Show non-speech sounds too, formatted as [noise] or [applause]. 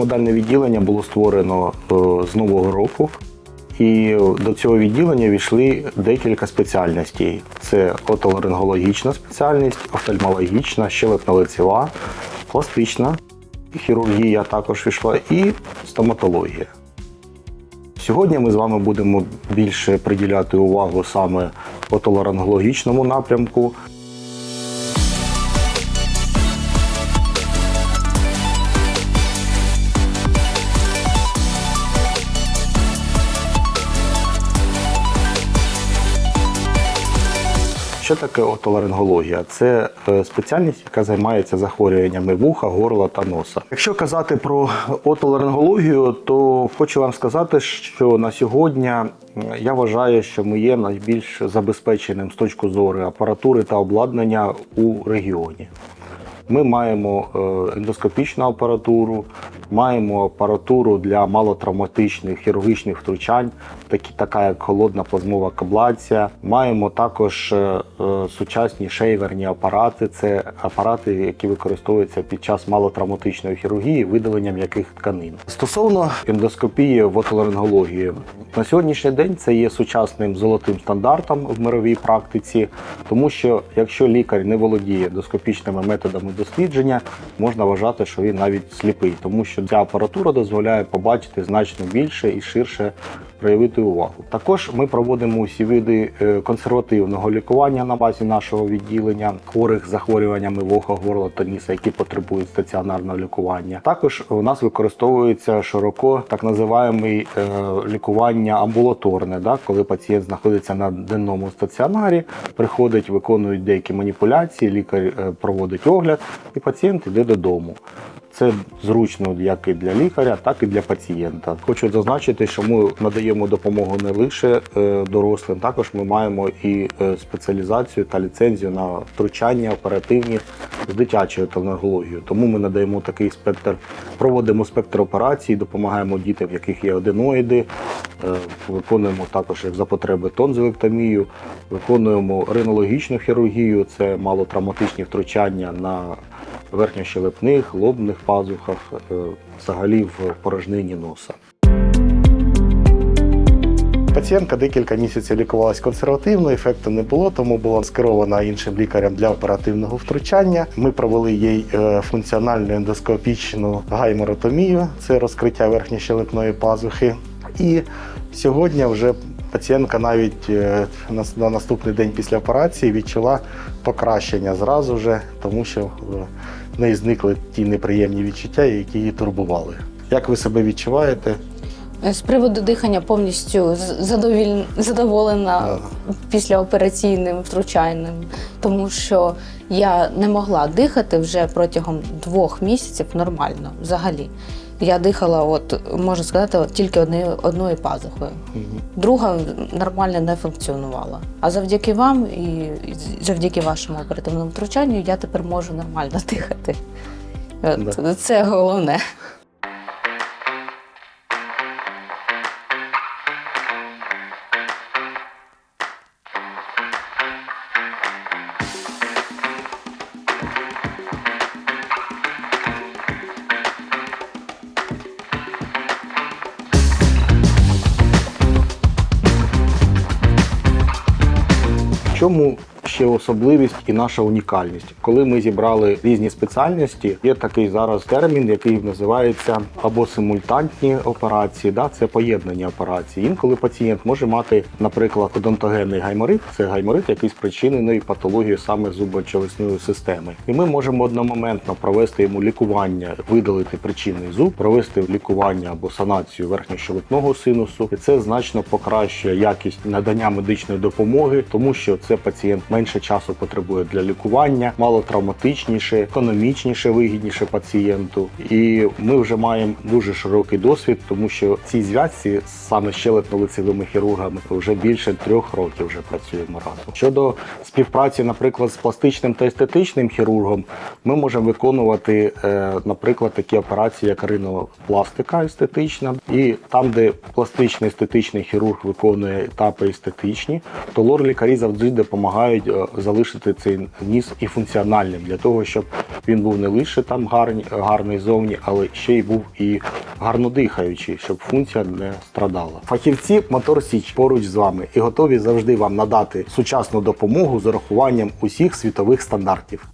Мультимодальне відділення було створено е, з нового року. І до цього відділення війшли декілька спеціальностей: це отоларингологічна спеціальність, офтальмологічна, щелепно-лицева, пластична, хірургія також війшла і стоматологія. Сьогодні ми з вами будемо більше приділяти увагу саме отоларингологічному напрямку. Що таке отоларингологія? Це е, спеціальність, яка займається захворюваннями вуха, горла та носа. Якщо казати про отоларингологію, то хочу вам сказати, що на сьогодні я вважаю, що ми є найбільш забезпеченим з точки зору апаратури та обладнання у регіоні. Ми маємо е, ендоскопічну апаратуру, маємо апаратуру для малотравматичних хірургічних втручань, такі, така як холодна плазмова каблація. Маємо також е, е, сучасні шейверні апарати. Це апарати, які використовуються під час малотравматичної хірургії, видалення м'яких тканин. Стосовно ендоскопії в отоларингології, на сьогоднішній день це є сучасним золотим стандартом в мировій практиці, тому що якщо лікар не володіє ендоскопічними методами дослідження, можна вважати, що він навіть сліпий, тому що ця апаратура дозволяє побачити значно більше і ширше проявити увагу. Також ми проводимо усі види е, консервативного лікування на базі нашого відділення хворих захворюваннями вуха, горла та ніса, які потребують стаціонарного лікування. Також у нас використовується широко так називаємий е, лікування амбулаторне, да, коли пацієнт знаходиться на денному стаціонарі, приходить, виконують деякі маніпуляції, лікар е, проводить огляд, і пацієнт йде додому. Це зручно як і для лікаря, так і для пацієнта. Хочу зазначити, що ми надаємо допомогу не лише е, дорослим, також ми маємо і е, спеціалізацію та ліцензію на втручання оперативні з дитячою тонологією. Тому ми надаємо такий спектр, проводимо спектр операцій, допомагаємо дітям, в яких є аденоїди, е, виконуємо також як за потреби тонзилектомію, виконуємо ринологічну хірургію, це малотравматичні втручання на верхньощелепних, лобних пазухах, е, взагалі в порожнині носа. Пацієнтка декілька місяців лікувалась консервативно, ефекту не було, тому була скерована іншим лікарем для оперативного втручання. Ми провели їй е, функціональну ендоскопічну гайморотомію, це розкриття верхньощелепної пазухи. І сьогодні вже пацієнтка навіть е, на, на наступний день після операції відчула покращення зразу же, тому що е, в неї зникли ті неприємні відчуття, які її турбували. Як ви себе відчуваєте? З приводу дихання повністю задовіль... задоволена післяопераційним втручанням, тому що я не могла дихати вже протягом двох місяців нормально взагалі. Я дихала, от можна сказати, тільки одною, одною пазухою. Друга нормально не функціонувала. А завдяки вам і завдяки вашому оперативному втручанню я тепер можу нормально [laughs] дихати. От. Це головне. В чому ще особливість і наша унікальність? Коли ми зібрали різні спеціальності, є такий зараз термін, який називається або симультантні операції, да, це поєднання операцій. Інколи пацієнт може мати, наприклад, одонтогенний гайморит, це гайморит, який спричинений патологією саме зубочелесної системи. І ми можемо одномоментно провести йому лікування, видалити причинний зуб, провести лікування або санацію верхньощелепного синусу, і це значно покращує якість надання медичної допомоги, тому що це пацієнт менше часу потребує для лікування, мало травматичніше, економічніше, вигідніше пацієнту. І ми вже маємо дуже широкий досвід, тому що в цій зв'язці саме щелепно-лицевими хірургами вже більше трьох років вже працюємо разом. Щодо співпраці, наприклад, з пластичним та естетичним хірургом, ми можемо виконувати, е, наприклад, такі операції, як ринопластика естетична, і там, де пластичний естетичний хірург виконує етапи естетичні, то лор-лікарі завжди допомагають е, залишити цей ніс і функціональним для того, щоб він був не лише там гарний, гарний зовні, але ще й був і гарно дихаючий, щоб функція не страдала. Фахівці Мотор Січ поруч з вами і готові завжди вам надати сучасну допомогу з урахуванням усіх світових стандартів.